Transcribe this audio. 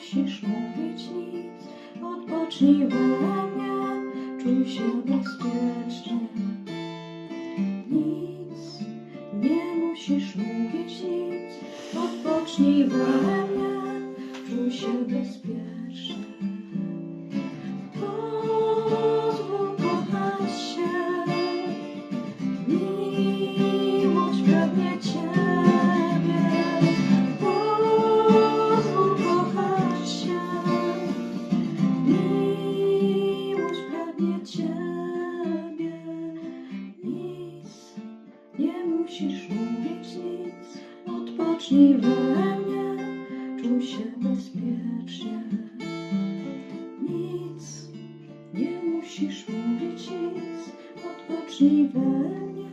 musisz mówić nic, odpocznij mnie, czuj się bezpiecznie. Nic, nie musisz mówić nic, odpocznij mnie, czuj się bezpiecznie. Ciebie. Nic, nie musisz mówić nic, odpocznij we mnie, czuj się bezpiecznie. Nic, nie musisz mówić nic, odpocznij we mnie,